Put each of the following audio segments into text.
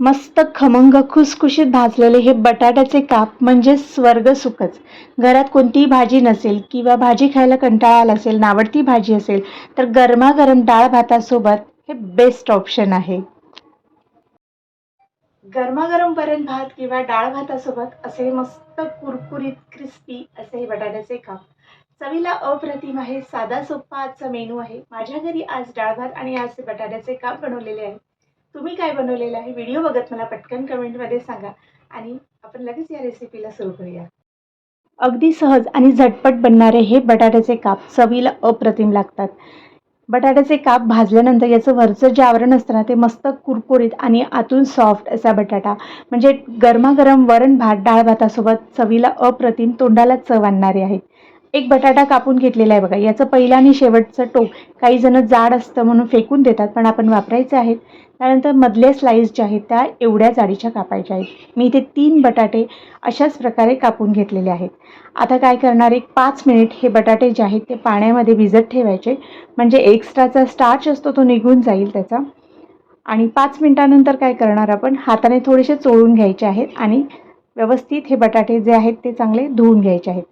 मस्त खमंग खुसखुशीत भाजलेले हे बटाट्याचे काप म्हणजे स्वर्ग सुखच. घरात कोणतीही भाजी नसेल किंवा भाजी खायला कंटाळा आला असेल नावडती भाजी असेल तर गरमागरम डाळ भातासोबत हे बेस्ट ऑप्शन आहे. गरमागरम वरण भात किंवा डाळ भातासोबत असे मस्त कुरकुरीत क्रिस्पी असे हे बटाट्याचे काप. चवीला अप्रतिम आहे साधा सोप्पा आजचा मेनू आहे. माझ्या घरी आज डाळ भात आणि आज बटाट्याचे काप बनवलेले आहे तुम्ही काय बनवलेलं आहे? व्हिडिओ बघत मला पटकन कमेंटमध्ये सांगा आणि आपण लगेच या रेसिपीला सुरू करूया. अगदी सहज आणि झटपट बनणारे हे बटाट्याचे काप चवीला अप्रतिम लागतात. बटाट्याचे काप भाजल्यानंतर याचं वरचं जे आवरण असतं ना ते मस्त कुरकुरीत आणि आतून सॉफ्ट असा बटाटा म्हणजे गरमागरम वरण भात डाळ भातासोबत चवीला अप्रतिम तोंडाला चव आणणारे आहेत. एक बटाटा कापून घेतलेला आहे बघा. याचं पहिलं आणि शेवटचं टोक. काही जण जाड असतं म्हणून फेकून देतात पण आपण वापरायचे आहेत. त्यानंतर मधल्या स्लाईस ज्या आहेत त्या एवढ्या जाडीच्या कापायच्या आहेत. मी इथे तीन बटाटे अशाच प्रकारे कापून घेतलेले आहेत. आता काय करणार एक पाच मिनिट हे बटाटे जे आहेत ते पाण्यामध्ये भिजत ठेवायचे. म्हणजे एक्स्ट्राचा स्टार्च असतो तो निघून जाईल त्याचा. आणि पाच मिनिटानंतर काय करणार आपण हाताने थोडेसे चोळून घ्यायचे आहेत आणि व्यवस्थित हे बटाटे जे आहेत ते चांगले धुवून घ्यायचे आहेत.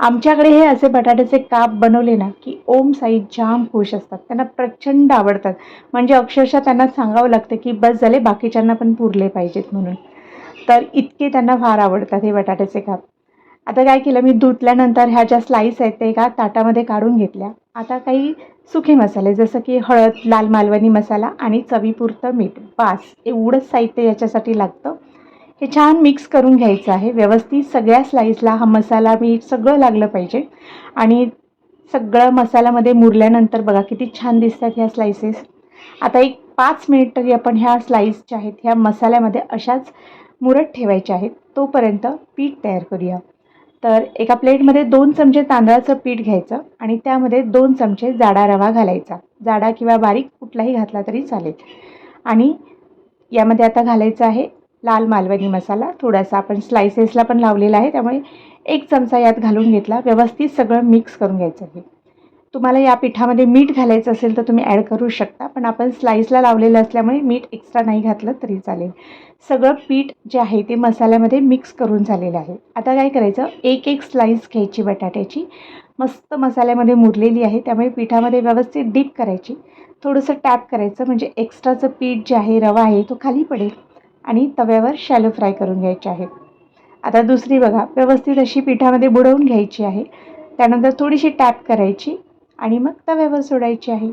आमच्याकडे हे असे बटाट्याचे काप बनवले ना की ओम साई जाम खुश असतात. त्यांना प्रचंड आवडतात. म्हणजे अक्षरशः त्यांना सांगावं लागतं की बस झाले बाकीच्यांना पण पुरले पाहिजेत म्हणून. तर इतके त्यांना फार आवडतात हे बटाट्याचे काप. आता काय केलं मी धुतल्यानंतर ह्या ज्या स्लाईस आहेत ते एका ताटामध्ये काढून घेतल्या. आता काही सुखे मसाले जसं की हळद लाल मालवणी मसाला आणि चवीपुरतं मीठ. बास एवढंच साहित्य याच्यासाठी लागतं. हे छान मिक्स करून घ्यायचं आहे. व्यवस्थित सगळ्या स्लाईसला हा मसाला मीठ सगळं लागलं पाहिजे. आणि सगळं मसाल्यामध्ये मुरल्यानंतर बघा किती छान दिसतात ह्या स्लायसेस आता एक पाच मिनिट तरी आपण ह्या स्लाईस ज्या आहेत ह्या मसाल्यामध्ये अशाच मुरत ठेवायच्या आहेत. तोपर्यंत पीठ तयार करूया. तर एका प्लेटमध्ये दोन चमचे तांदळाचं पीठ घ्यायचं आणि त्यामध्ये दोन चमचे जाडा रवा घालायचा. जाडा किंवा बारीक कुठलाही घातला तरी चालेल. आणि यामध्ये आता घालायचं आहे लाल मालवणी मसाला थोडासा आपण स्लायसेसला पण लावलेला आहे त्यामुळे एक चमचा यात घालून घेतला. व्यवस्थित सगळं मिक्स करून घ्यायचं आहे. तुम्हाला या पिठामध्ये मीठ घालायचं असेल तर तुम्ही ॲड करू शकता पण आपण स्लाईसला लावलेलं असल्यामुळे मीठ एक्स्ट्रा नाही घातलं तरी चालेल. सगळं पीठ जे आहे ते मसाल्यामध्ये मिक्स करून झालेलं आहे. आता काय करायचं? एक एक स्लाईस घ्यायची बटाट्याची. मस्त मसाल्यामध्ये मुरलेली आहे त्यामुळे पिठामध्ये व्यवस्थित डीप करायची. थोडंसं टॅप करायचं म्हणजे एक्स्ट्राचं पीठ जे आहे रवा आहे तो खाली पडेल. आणि तव्यावर शॅलो फ्राय करून घ्यायचे आहेत आता दुसरी बघा व्यवस्थित अशी पिठामध्ये बुडवून घ्यायची आहे. त्यानंतर थोडीशी टॅप करायची आणि मग तव्यावर सोडायची आहे.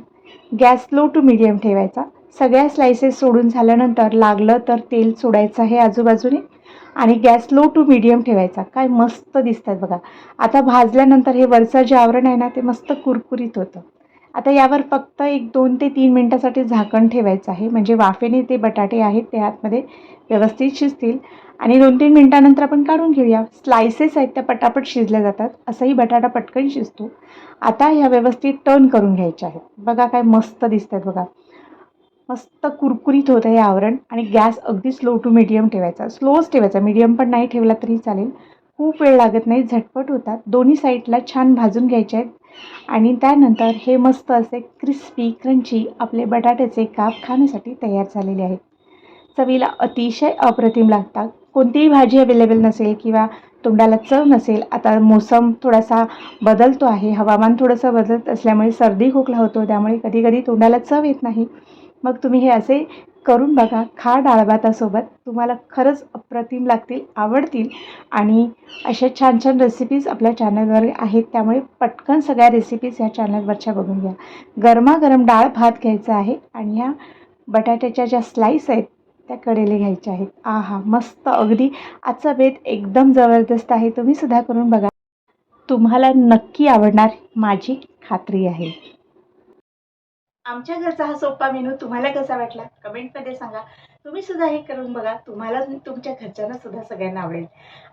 गॅस लो टू मिडियम ठेवायचा. सगळ्या स्लायसेस सोडून झाल्यानंतर लागलं तर तेल सोडायचं आहे आजूबाजूने. आणि गॅस लो टू मिडियम ठेवायचा. काय मस्त दिसतात बघा. आता भाजल्यानंतर हे वरचं जे आवरण आहे ना ते मस्त कुरकुरीत होतं. आता यावर फक्त एक दोन ते तीन मिनटासाठी झाकण ठेवायचं आहे. म्हणजे वाफेने ते बटाटे आहेत ते आतमध्ये व्यवस्थित शिजतील. आणि दोन तीन मिनटानंतर आपण काढून घेऊया. स्लायसेस आहेत त्या पटापट शिजल्या जातात. असंही बटाटा पटकन शिजतो. आता ह्या व्यवस्थित टर्न करून घ्यायच्या आहेत. बघा काय मस्त दिसत आहेत बघा. मस्त कुरकुरीत होतं हे आवरण. आणि गॅस अगदी स्लो टू मिडियम ठेवायचा. स्लोच ठेवायचा. मिडियम पण नाही ठेवला तरी चालेल. खूप वेळ लागत नाही. झटपट होतात. दोन्ही साईडला छान भाजून घ्यायचे आहेत. आणि त्यानंतर हे मस्त असे क्रिस्पी क्रंची आपले बटाट्याचे काप खाण्यासाठी तयार झालेले आहेत. चवीला अतिशय अप्रतिम लागतात. कोणतीही भाजी अवेलेबल नसेल किंवा तोंडाला चव नसेल आता मोसम थोडासा बदलतो आहे हवामान थोडंसं बदलत असल्यामुळे सर्दी खोकला होतो त्यामुळे कधी कधी तोंडाला चव येत नाही. मग तुम्ही हे असे करून बघा खा डाळ भातासोबत तुम्हाला खरंच अप्रतिम लागतील आवडतील आणि अशा छान छान रेसिपीज आपल्या चॅनलवर आहेत त्यामुळे पटकन सगळ्या रेसिपीज ह्या चॅनलवरच्या बघून घ्या. गरमागरम डाळ भात घ्यायचा आहे आणि ह्या बटाट्याच्या ज्या स्लाईस आहेत त्या कडेले घ्यायच्या आहेत. आ हा मस्त. अगदी आजचा बेत एकदम जबरदस्त आहे. तुम्ही सुद्धा करून बघा. तुम्हाला नक्की आवडणार माझी खात्री आहे. आमच्या घरचा हा सोपा मेनू तुम्हाला कसा वाटला? कमेंटमध्ये सांगा. तुम्ही सुद्धा हे करून बघा. तुम्हाला तुमच्या घरच्यांना सुद्धा सगळ्यांना आवडेल.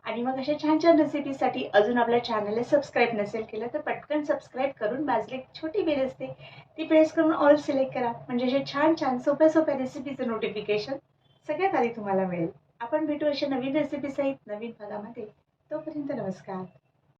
आणि मग अशा छान छान रेसिपीसाठी अजून आपल्या चॅनलला सबस्क्राईब नसेल केलं तर पटकन सबस्क्राईब करून बाजली एक छोटी बेल असते. ती प्रेस करून ऑल सिलेक्ट करा. म्हणजे अशा छान छान सोप्या सोप्या रेसिपीचं नोटिफिकेशन सगळ्यात आधी तुम्हाला मिळेल. आपण भेटू अशा नवीन रेसिपीसहित नवीन भागामध्ये. तोपर्यंत नमस्कार.